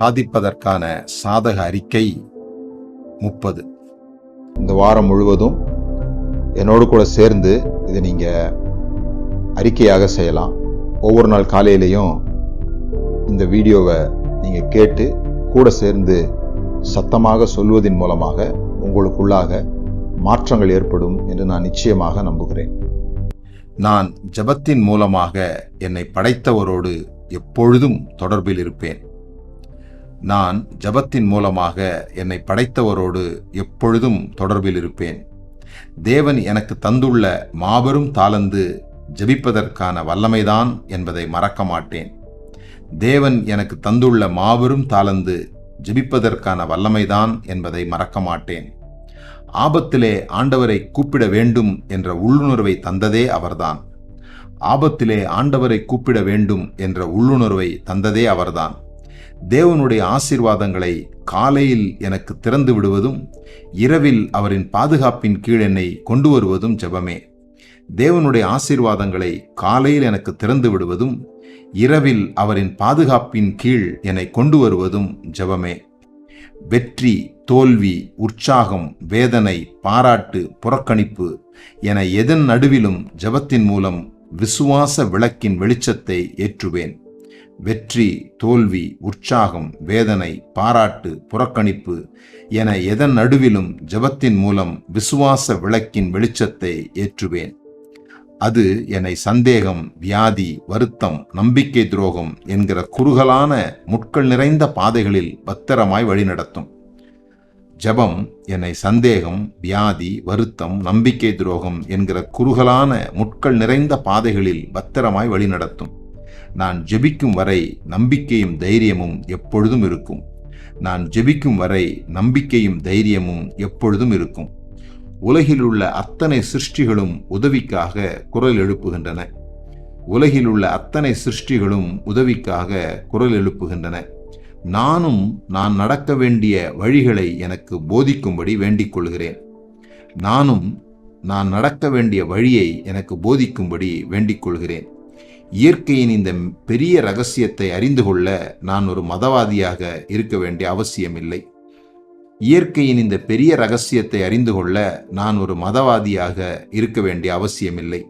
சாதிப்பதற்கான சாதக அறிக்கை முப்பது. இந்த வாரம் முழுவதும் என்னோடு கூட சேர்ந்து இதை நீங்கள் அறிக்கையாக செய்யலாம். ஒவ்வொரு நாள் காலையிலையும் இந்த வீடியோவை நீங்கள் கேட்டு கூட சேர்ந்து சத்தமாக சொல்வதன் மூலமாக உங்களுக்குள்ளாக மாற்றங்கள் ஏற்படும் என்று நான் நிச்சயமாக நம்புகிறேன். நான் ஜெபத்தின் மூலமாக என்னை படைத்தவரோடு எப்பொழுதும் தொடர்பில் இருப்பேன். நான் ஜெபத்தின் மூலமாக என்னை படைத்தவரோடு எப்பொழுதும் தொடர்பில் இருப்பேன். தேவன் எனக்கு தந்துள்ள மாபெரும் தாளந்து ஜெபிப்பதற்கான வல்லமைதான் என்பதை மறக்க மாட்டேன். தேவன் எனக்கு தந்துள்ள மாபெரும் தாளந்து ஜெபிப்பதற்கான வல்லமைதான் என்பதை மறக்க மாட்டேன். ஆபத்திலே ஆண்டவரை கூப்பிட வேண்டும் என்ற உள்ளுணர்வை தந்ததே அவர்தான். ஆபத்திலே ஆண்டவரை கூப்பிட வேண்டும் என்ற உள்ளுணர்வை தந்ததே அவர்தான். தேவனுடைய ஆசீர்வாதங்களை காலையில் எனக்கு திறந்து விடுவதும் இரவில் அவரின் பாதுகாப்பின் கீழ் என்னை கொண்டு வருவதும் ஜெபமே. தேவனுடைய ஆசீர்வாதங்களை காலையில் எனக்கு திறந்து விடுவதும் இரவில் அவரின் பாதுகாப்பின் கீழ் என்னை கொண்டு வருவதும் ஜெபமே. வெற்றி தோல்வி உற்சாகம் வேதனை பாராட்டு புறக்கணிப்பு என எதன் நடுவிலும் ஜெபத்தின் மூலம் விசுவாச விளக்கின் வெளிச்சத்தை ஏற்றுவேன். வெற்றி தோல்வி உற்சாகம் வேதனை பாராட்டு புறக்கணிப்பு என எதன் நடுவிலும் ஜெபத்தின் மூலம் விசுவாச விளக்கின் வெளிச்சத்தை ஏற்றுவேன். அது என்னை சந்தேகம் வியாதி வருத்தம் நம்பிக்கை துரோகம் என்கிற குறுகலான முட்கள் நிறைந்த பாதைகளில் பத்திரமாய் வழிநடத்தும் ஜெபம் என்னை சந்தேகம் வியாதி வருத்தம் நம்பிக்கை துரோகம் என்கிற குறுகலான முட்கள் நிறைந்த பாதைகளில் பத்திரமாய் வழிநடத்தும் நான் ஜெபிக்கும் வரை நம்பிக்கையும் தைரியமும் எப்பொழுதும் இருக்கும். நான் ஜெபிக்கும் வரை நம்பிக்கையும் தைரியமும் எப்பொழுதும் இருக்கும். உலகில் உள்ள அத்தனை சிருஷ்டிகளும் உதவிக்காக குரல் எழுப்புகின்றன. உலகில் உள்ள அத்தனை சிருஷ்டிகளும் உதவிக்காக குரல் எழுப்புகின்றன. நானும் நான் நடக்க வேண்டிய வழிகளை எனக்கு போதிக்கும்படி வேண்டிக் கொள்கிறேன் நானும் நான் நடக்க வேண்டிய வழியை எனக்கு போதிக்கும்படி வேண்டிக் கொள்கிறேன் இயற்கையின் இந்த பெரிய ரகசியத்தை அறிந்து கொள்ள நான் ஒரு மதவாதியாக இருக்க வேண்டிய அவசியமில்லை. இயற்கையின் இந்த பெரிய ரகசியத்தை அறிந்து கொள்ள நான் ஒரு மதவாதியாக இருக்க வேண்டிய அவசியமில்லை.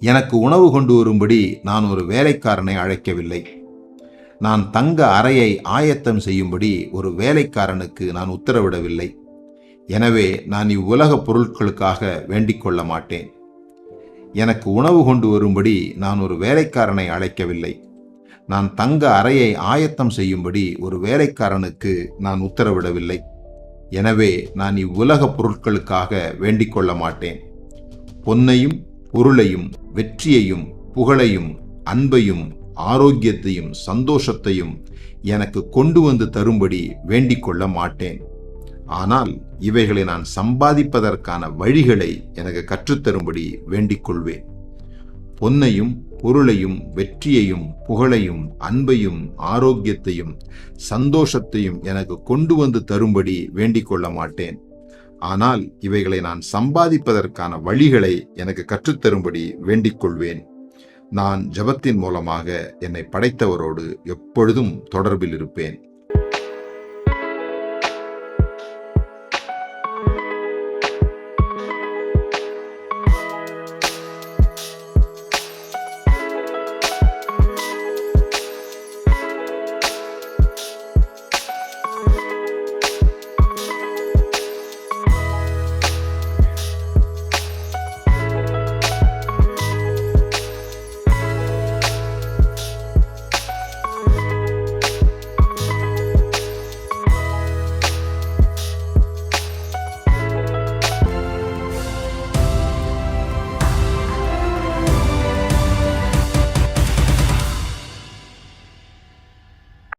எனக்கு உணவு கொண்டு வரும்படி நான் ஒரு வேலைக்காரனை அழைக்கவில்லை. நான் தங்க அறையை ஆயத்தம் செய்யும்படி ஒரு வேலைக்காரனுக்கு நான் உத்தரவிடவில்லை. எனவே நான் இவ்வுலக பொருட்களுக்காக வேண்டிக் கொள்ள மாட்டேன். எனக்கு உணவு கொண்டு வரும்படி நான் ஒரு வேலைக்காரனை அழைக்கவில்லை. நான் தங்க அறையை ஆயத்தம் செய்யும்படி ஒரு வேலைக்காரனுக்கு நான் உத்தரவிடவில்லை. எனவே நான் இவ்வுலக பொருட்களுக்காக வேண்டிக் கொள்ள மாட்டேன். பொன்னையும் பொருளையும் வெற்றியையும் புகழையும் அன்பையும் ஆரோக்கியத்தையும் சந்தோஷத்தையும் எனக்கு கொண்டு வந்து தரும்படி வேண்டிக் கொள்ள மாட்டேன். ஆனால் இவைகளை நான் சம்பாதிப்பதற்கான வழிகளை எனக்கு கற்றுத்தரும்படி வேண்டிக் கொள்வேன். பொன்னையும் பொருளையும் வெற்றியையும் புகழையும் அன்பையும் ஆரோக்கியத்தையும் சந்தோஷத்தையும் எனக்கு கொண்டு வந்து தரும்படி வேண்டிக் கொள்ள மாட்டேன். ஆனால் இவைகளை நான் சம்பாதிப்பதற்கான வழிகளை எனக்கு கற்றுத்தரும்படி வேண்டிக் கொள்வேன். நான் ஜபத்தின் மூலமாக என்னை படைத்தவரோடு எப்பொழுதும் தொடர்பில் இருப்பேன்.